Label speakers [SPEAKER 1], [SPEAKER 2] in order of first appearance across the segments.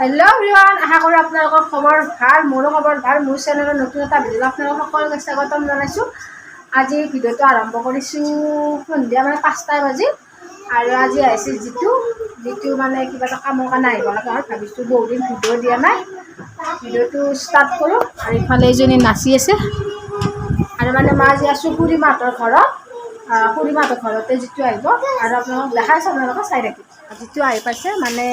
[SPEAKER 1] Hello everyone আশা কৰোঁ আপোনালোকৰ খবৰ ভাল মোৰো খবৰ ভাল মোৰ চেনেলৰ নতুন এটা ভিডিঅ' আপোনালোকক সকলোকে স্বাগতম জনাইছোঁ। আজি ভিডিঅ'টো আৰম্ভ কৰিছোঁ সন্ধিয়া মানে পাঁচটা বাজি আৰু আজি আহিছে যিটো যিটো মানে কিবা এটা কামৰ কাৰণে আহিব লগা হয় ভাবিছোঁ বহুদিন ভিডিঅ' দিয়া নাই। ভিডিঅ'টো ষ্টাৰ্ট কৰোঁ। আৰু ইফালে এজনী নাচি আছে। আৰু মানে মই আজি আছোঁ খুৰীমাহঁতৰ ঘৰত। খুৰীমাহঁতৰ ঘৰতে যিটো আহিব আৰু আপোনালোকক দেখাইছোঁ আপোনালোকে চাই থাকিব যিটো আহি পাইছে মানে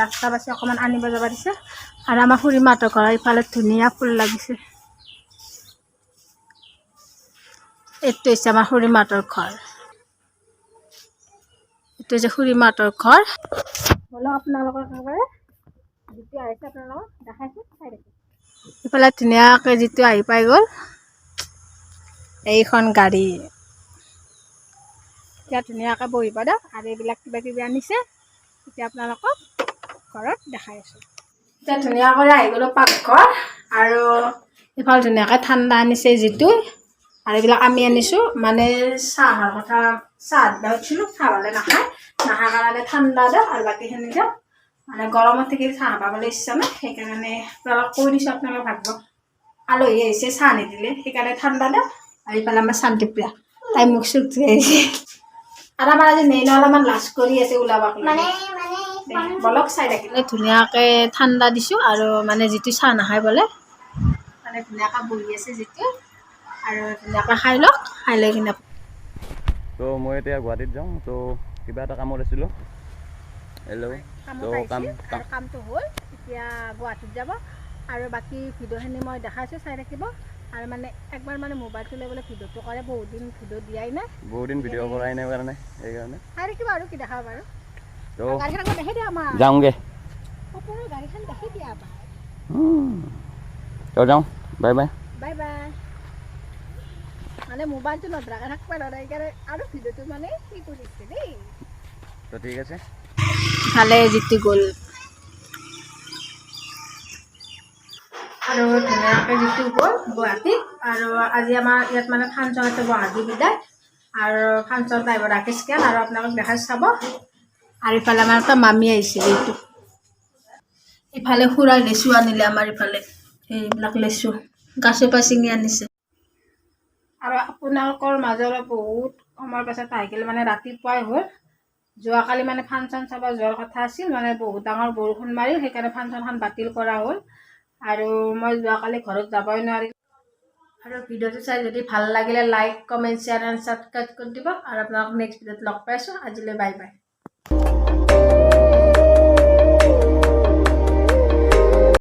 [SPEAKER 1] ৰাস্তা পাইছে অকণমান আনিব যাব দিছে। আৰু আমাৰ খুৰীমাহঁতৰ ঘৰৰ ইফালে ধুনীয়া ফুল লাগিছে। এইটো হৈছে আমাৰ খুৰীমাহঁতৰ ঘৰ। এইটো হৈছে খুৰীমাহঁতৰ ঘৰ। হ'লেও আপোনালোকৰ একেবাৰে যিটো আহিছে আপোনালোকক দেখাইছোঁ চাই থাকিব ইফালে ধুনীয়াকৈ যিটো আহি পাই গ'ল এইখন গাড়ী। এতিয়া ধুনীয়াকৈ বহিব দিয়ক আৰু এইবিলাক কিবা কিবি আনিছে, এতিয়া আপোনালোকক ঘৰত দেখাই আছোঁ। এতিয়া ধুনীয়াকৈ আহি গ'লোঁ পাকঘৰ, আৰু ইফালে ধুনীয়াকৈ ঠাণ্ডা আনিছে যিটো, আৰু এইবিলাক আমি আনিছোঁ মানে চাহৰ কথা, চাহ দিব উঠিছিলোঁ চাহ হ'লে নাখায় নাখায় কাৰণে ঠাণ্ডা দিয়ক আৰু বাকীখিনি দিয়ক মানে গৰমত থাকি চাহ পাবলৈ ইচ্ছা নাই, সেইকাৰণে আপোনালোকক কৈ দিছোঁ, আপোনালোকে ভাবিব। আলহী আহিছে, চাহ নিদিলে, সেইকাৰণে ঠাণ্ডা দিয়ক আৰু ইফালে আমাৰ শান্তিপ্ৰিয়া, তাই মোক চুপ থৈ আহিছে আৰু আমাৰ আজি নেইনো অলপমান লাজ কৰি আছে ওলাব মানে বলক চাই থাকিলে ধুনীয়াকৈ ঠাণ্ডা দিছোঁ আৰু মানে যিটো চাহ নাখায় বোলে। মানে ধুনীয়াকৈ বহি আছে যিটো। আৰু ধুনীয়াকৈ খাই লওক খাই লৈ কিনে
[SPEAKER 2] তো মই এতিয়া গুৱাহাটীত যাওঁ তো কিবা এটা কামত আছিলোঁ। হেল্ল' তো কাম কাম
[SPEAKER 1] আৰু কামটো হ'ল এতিয়া গুৱাহাটীত যাব। আৰু বাকী ভিডিঅ'খিনি মই দেখাইছোঁ চাই থাকিব। আৰু মানে একবাৰ মানে মোবাইলটো লৈ বোলে ভিডিঅ'টো কৰে বহুত দিন ভিডিঅ' দিয়াই নাই
[SPEAKER 2] বহুত দিন ভিডিঅ' কৰাই নাই কাৰণে সেইকাৰণে
[SPEAKER 1] চাই থাকিব আৰু কি দেখাব বাৰু
[SPEAKER 2] তো
[SPEAKER 1] গাড়ীখন দেখি দিয়া আমাৰ
[SPEAKER 2] যাওঁগৈ
[SPEAKER 1] সপোনৰ গাড়ীখন দেখি দিয়া আমাৰ
[SPEAKER 2] তো যাওঁ বাই বাই।
[SPEAKER 1] Bye bye. মানে মোবাইলটো নধৰাকৈ থাকিব নোৱাৰে সেইকাৰণে আৰু ভিডিঅ'টো মানে কি কৰিছে দেই
[SPEAKER 2] তো ঠিক আছে।
[SPEAKER 1] ভালে জিতি গ'ল। আৰু ধুনীয়াকৈ জিতু গ'ল গুৱাহাটীত আৰু আজি আমাৰ ইয়াত মানে ফাংচন আছে গুৱাহাটী বিদায়। আৰু ফাংচন টাইপৰ ৰাকেশ কেন আৰু আপোনালোক দেখাই চাব। আৰু ইফালে আমাৰ এটা মামী আহিছে এইটো। ইফালে খুৰাই লেচু আনিলে আমাৰ ইফালে। এইবিলাক লেচু গাছৰ পৰা ছিঙি আনিছে। আৰু আপোনালোকৰ মাজৰে বহুত সময়ৰ পাছত আহি গ'লে মানে ৰাতিপুৱাই হ'ল। যোৱাকালি মানে ফাংচন চাব যোৱাৰ কথা আছিল মানে বহুত ডাঙৰ বৰষুণ মাৰিল, সেইকাৰণে ফাংচনখন বাতিল কৰা হ'ল। আৰু মই যোৱাকালি ঘৰত যাবই নোৱাৰিলোঁ। আৰু ভিডিঅ'টো চাই যদি ভাল লাগিলে like comment share and subscribe কৰি দিব। আৰু আপোনালোক নেক্সট ভিডিঅ'ত লগ পাইছোঁ। আজিলৈ বাই বাই